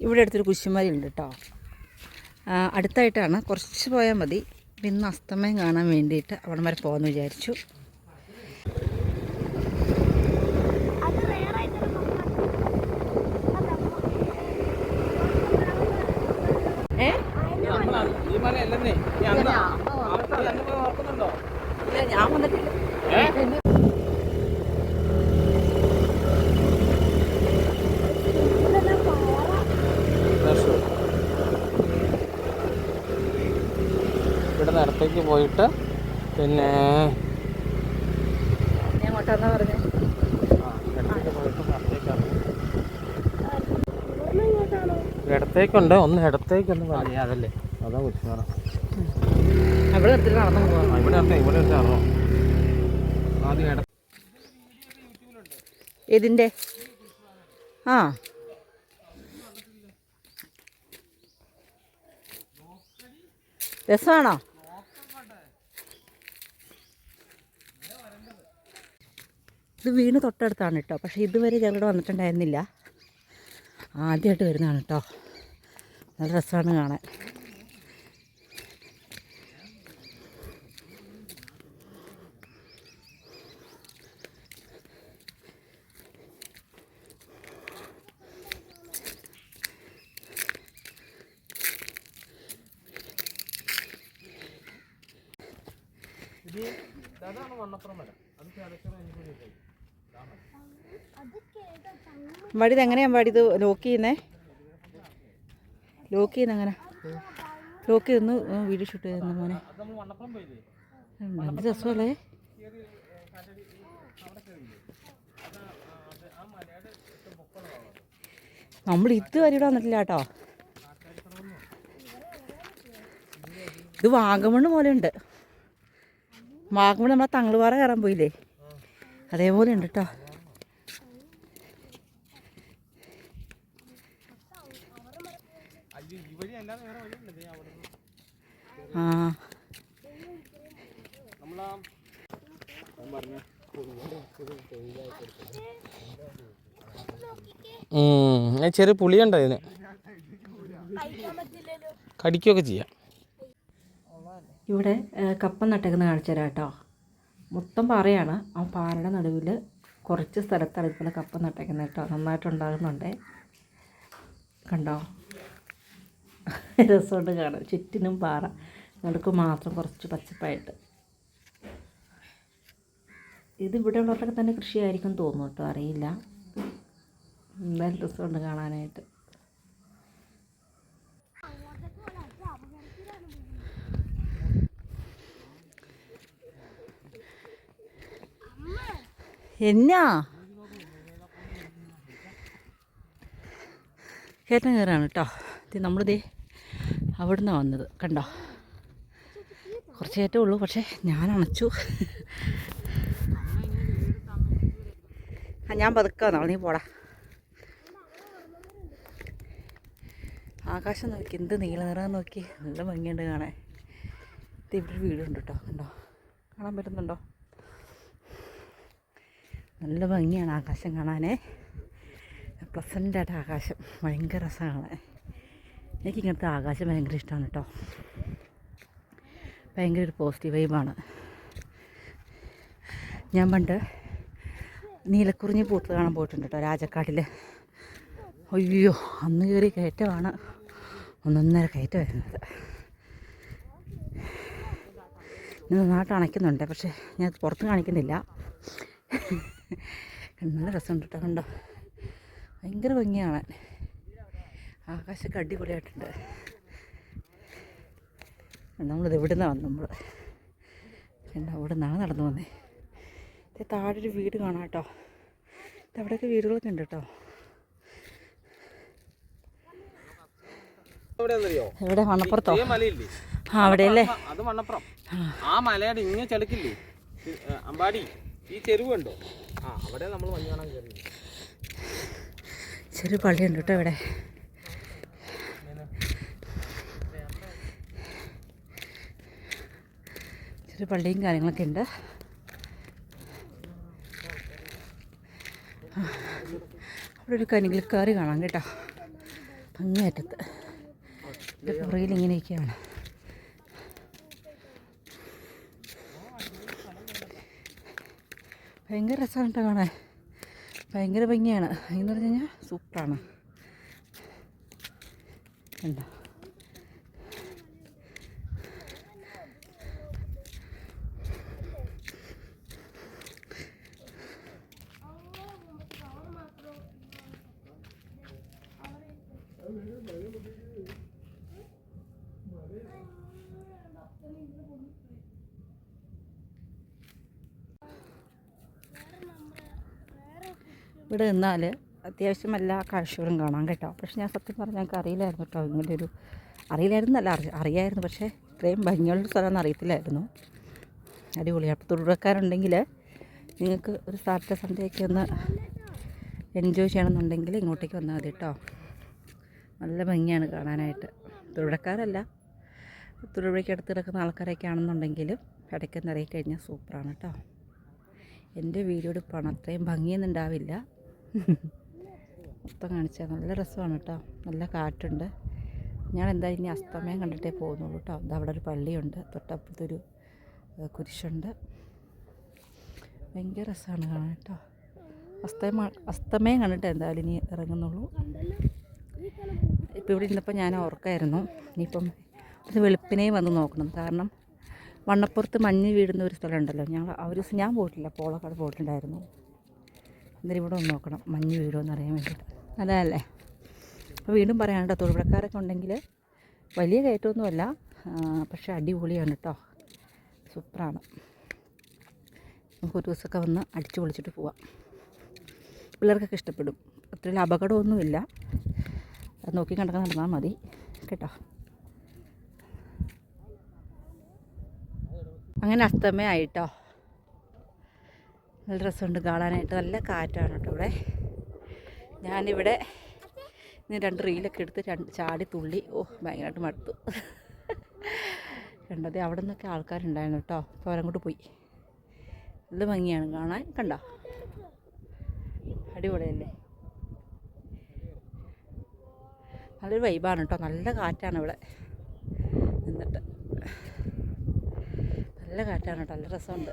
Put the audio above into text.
ഇവിടെ അടുത്തൊരു കുശുമാരി ഉണ്ട് കേട്ടോ അടുത്തായിട്ടാണ്. കുറച്ച് പോയാൽ മതി. ഇന്ന് അസ്തമയം കാണാൻ വേണ്ടിയിട്ട് അവിടെ വരെ പോകാമെന്ന് വിചാരിച്ചു. ഞാൻ rare ആയിട്ടൊരു ഏ ഈ മല അല്ലെന്നേ ഈ അന്ന് ഈ അന്ന് പോയി ഓർക്കുന്നുണ്ടോ ഇല്ല ഞാൻ വന്നിട്ടില്ല ഇതെല്ലാം പാറ. ഇവിടെ നടത്തേക്ക് പോയിട്ട് പിന്നെ ഞാൻ അങ്ങോട്ടാന്നാ പറഞ്ഞത് ആ, ഇടത്തേക്ക് പോയിട്ട് നടത്തേക്കാണ് പോയിട്ട് പിന്നെ ഇടത്തേക്കുണ്ട് ഒന്ന് ഇടത്തേക്കൊന്ന് പറയാ അതല്ലേ. അതാ കുരിശുമല ഇവിടെ ഇവിടെ ഇവിടെ ആദ്യം ഇതിന്റെ ആ. രസമാണോ? ഇത് വീണ് തൊട്ടടുത്താണ് കേട്ടോ പക്ഷേ ഇതുവരെ ഞങ്ങളുടെ വന്നിട്ടുണ്ടായിരുന്നില്ല. ആദ്യമായിട്ട് വരുന്നതാണ് കേട്ടോ നല്ല രസമാണ് കാണാൻ. ഇത് അതാണ് വണ്ണപ്പുറം വരാം അത് ചതച്ചത് എനിക്ക് വടി ഇത് എങ്ങനെയാണ് ഇത് ലോക്ക് ചെയ്യുന്നേ? ലോക്ക് ചെയ്യുന്ന എങ്ങനെ? ലോക്ക് ചെയ്തൊന്ന് വീഡിയോ ഷൂട്ട് ചെയ്യുന്ന മോനെ. എന്ത് രസമല്ലേ? നമ്മൾ ഇതുവരെ ഇവിടെ വന്നിട്ടില്ല കേട്ടോ. ഇത് വാഗമണ് പോലെ ഉണ്ട് വാഗമണ്ണ് നമ്മളെ തങ്ങളുപാറ കയറാൻ പോയില്ലേ? അതേപോലെ ഉണ്ട് കേട്ടോ അയ്യോ ഈ വഴി അല്ലാതെ വേറെ വഴിയുണ്ട് ദേ അവിടെ ആ നമ്മളാ ഞാൻ പറഞ്ഞ ചെറിയ പുളിയുണ്ട് അതിന് കടിക്കുകയൊക്കെ ചെയ്യാം. ഇവിടെ കപ്പം നട്ടേക്കുന്ന കാഴ്ച കേട്ടോ. മൊത്തം പാറയാണ്. ആ പാറയുടെ നടുവിൽ കുറച്ച് സ്ഥലത്താണ് ഇതുപോലെ കപ്പ നട്ടേക്കുന്നത് കേട്ടോ. നന്നായിട്ടുണ്ടാകുന്നുണ്ട്. കണ്ടോ? രസമുണ്ട് കാണാം ചുറ്റിനും പാറ. നടുക്ക് മാത്രം കുറച്ച് പച്ചപ്പായിട്ട്. ഇത് ഇവിടെ ഉള്ളവരുടെ തന്നെ കൃഷിയായിരിക്കും തോന്നുന്നു കേട്ടോ അറിയില്ല. എന്തായാലും രസമുണ്ട് കാണാനായിട്ട്. എന്നാ? കയറ്റം കയറാണ് കേട്ടോ. ഇത് നമ്മളിതേ അവിടുന്ന് വന്നത്. കണ്ടോ? കുറച്ച് ഉള്ളൂ പക്ഷേ ഞാൻ അണച്ചു ആ ഞാൻ പതുക്കെ വന്നോളൂ. നീ പോടാ. ആകാശം നോക്കി എന്ത് നീല നിറം നോക്കി നല്ല ഭംഗിയുണ്ട് കാണാൻ. ഇത് ഇവിടെ ഒരു വീടുണ്ട് കേട്ടോ കണ്ടോ? കാണാൻ പറ്റുന്നുണ്ടോ? നല്ല ഭംഗിയാണ് ആകാശം കാണാനേ. പ്ലസന്റായിട്ട് ആകാശം ഭയങ്കര രസമാണ്. എനിക്ക് ഇങ്ങനത്തെ ആകാശം ഭയങ്കര ഇഷ്ടമാണ് കേട്ടോ. ഭയങ്കര ഒരു പോസിറ്റീവ് വൈബാണ് ഞാൻ പണ്ട് നീലക്കുറിഞ്ഞി പൂത്ത് കാണാൻ പോയിട്ടുണ്ട് കേട്ടോ രാജക്കാട്ടിൽ അയ്യോ അന്ന് കയറി കയറ്റമാണ് ഒന്നൊന്നര കയറ്റം വരുന്നത് ഞാൻ നന്നായിട്ട് അണയ്ക്കുന്നുണ്ട് പക്ഷേ ഞാൻ പുറത്ത് കാണിക്കുന്നില്ല. നല്ല രസമുണ്ട് കേട്ടോ കണ്ടോ? ഭയങ്കര ഭംഗിയാണ്. ആകാശമൊക്കെ അടിപൊളിയായിട്ടുണ്ട്. നമ്മളിത് എവിടെ നിന്നാണ് നമ്മൾ അവിടെ നിന്നാണ് നടന്നു വന്നേ. താഴെ ഒരു വീട് കാണാം കേട്ടോ. അവിടെയൊക്കെ വീടുകളൊക്കെ ഉണ്ട് കേട്ടോ. ഇവിടെ എവിടെ? മണപ്പുറത്തോ? അവിടെയല്ലേ? ആ, അത് മണപ്പുറം. ആ മലയുടെ ഇങ്ങനെ ചെളുക്കില്ലേ അമ്പാടി ഈ ചെരുവ് ഉണ്ടോ ആ അവിടെ നമ്മൾ മഞ്ഞ് കാണാൻ കയറി ചെറിയ പള്ളിയുണ്ട് കേട്ടോ ഇവിടെ. ചെറിയ പള്ളിയും കാര്യങ്ങളൊക്കെ ഉണ്ട്. അവിടെ ഒരു കനികൽക്കാറ് കാണാം കേട്ടോ. അങ്ങേയറ്റത്ത് എന്റെ പുറകിൽ ഇങ്ങനെയൊക്കെയാണ്. ഭയങ്കര രസമാണ് കേട്ടോ കാണാൻ. ഭയങ്കര ഭംഗിയാണ്. എന്ന് പറഞ്ഞു കഴിഞ്ഞാൽ സൂപ്പറാണ്. കണ്ടോ? ഇവിടെ നിന്നാൽ അത്യാവശ്യം എല്ലാ കാഴ്ചകളും കാണാം കേട്ടോ. പക്ഷെ ഞാൻ സത്യം പറഞ്ഞാൽ ഞങ്ങൾക്ക് അറിയില്ലായിരുന്നു കേട്ടോ. ഇങ്ങനെ ഒരു അറിയില്ലായിരുന്നല്ല അറി അറിയായിരുന്നു. പക്ഷേ ഇത്രയും ഭംഗിയുള്ള സ്ഥലമൊന്നും അറിയത്തില്ലായിരുന്നു. അടിപൊളിയാണ് അപ്പോൾ തുടക്കാരുണ്ടെങ്കിൽ നിങ്ങൾക്ക് ഒരു സാറ്റർഡേ സൺഡേ ഒന്ന് എൻജോയ് ചെയ്യണമെന്നുണ്ടെങ്കിൽ ഇങ്ങോട്ടേക്ക് വന്നാൽ മതി കേട്ടോ. നല്ല ഭംഗിയാണ് കാണാനായിട്ട്. തുടക്കാരല്ല തുടക്കി അടുത്ത് കിടക്കുന്ന ആൾക്കാരൊക്കെ ആണെന്നുണ്ടെങ്കിലും ഇടയ്ക്ക് നിറയി കഴിഞ്ഞാൽ സൂപ്പറാണ് കേട്ടോ. എന്റെ വീഡിയോ പണം അത്രയും ഭംഗിയൊന്നും ഉണ്ടാവില്ല. മൊത്തം കാണിച്ചാൽ നല്ല രസമാണ് കേട്ടോ. നല്ല കാറ്റുണ്ട്. ഞാൻ എന്തായാലും ഇനി അസ്തമയം കണ്ടിട്ടേ പോകുന്നുള്ളൂ കേട്ടോ. അത് അവിടെ ഒരു പള്ളിയുണ്ട്. തൊട്ടപ്പുറത്തൊരു കുരിശുണ്ട്. ഭയങ്കര രസമാണ് കാണാൻ കേട്ടോ. അസ്തമയം അസ്തമയം കണ്ടിട്ട് എന്തായാലും ഇനി ഇറങ്ങുന്നുള്ളൂ. ഇപ്പോൾ ഇവിടെ ഇരുന്നപ്പോൾ ഞാൻ ഓർക്കായിരുന്നു. ഇനിയിപ്പം ഒരു വെളുപ്പിനെ വന്ന് നോക്കണം. കാരണം വണ്ണപ്പുറത്ത് മഞ്ഞ് വീഴുന്ന ഒരു സ്ഥലമുണ്ടല്ലോ. ഞങ്ങൾ ആ ഒരു ദിവസം ഞാൻ പോയിട്ടില്ല. പോളക്കാട് പോയിട്ടുണ്ടായിരുന്നു. എന്നിട്ട് ഇവിടെ ഒന്ന് നോക്കണം. മഞ്ഞ് വീഴുമെന്ന് അറിയാൻ വേണ്ടിയിട്ട്. നല്ലതല്ലേ? അപ്പോൾ വീണ്ടും പറയാൻ കേട്ടോ തൊഴിൽക്കാരൊക്കെ ഉണ്ടെങ്കിൽ വലിയ കയറ്റമൊന്നുമല്ല. പക്ഷേ അടിപൊളിയാണ് കേട്ടോ. സൂപ്പറാണ്. നമുക്കൊരു ദിവസമൊക്കെ വന്ന് അടിച്ച് പൊളിച്ചിട്ട് പോവാം. പിള്ളേർക്കൊക്കെ ഇഷ്ടപ്പെടും. അത്ര അപകടമൊന്നുമില്ല. നോക്കി കണ്ടൊക്കെ നടന്നാൽ മതി. കേട്ടോ. അങ്ങനെ അസ്തമയായിട്ടോ നല്ല രസമുണ്ട് കാണാനായിട്ട്. നല്ല കാറ്റാണ് കേട്ടോ ഇവിടെ. ഞാനിവിടെ ഇന്ന് രണ്ട് റീലൊക്കെ എടുത്ത് രണ്ട് ചാടി തുള്ളി. ഓ ഭയങ്കരമായിട്ട് മടുത്തു. കണ്ടത് അവിടെ നിന്നൊക്കെ ആൾക്കാരുണ്ടായിരുന്നു കേട്ടോ. അപ്പോൾ അവരങ്ങോട്ട് പോയി. നല്ല ഭംഗിയാണ് കാണാൻ. കണ്ടോ? അടിപൊളിയല്ലേ? നല്ലൊരു വൈബാണ് കേട്ടോ. നല്ല കാറ്റാണ് ഇവിടെ. നിന്നിട്ട്. നല്ല കാറ്റാണ് കേട്ടോ. നല്ല രസമുണ്ട്.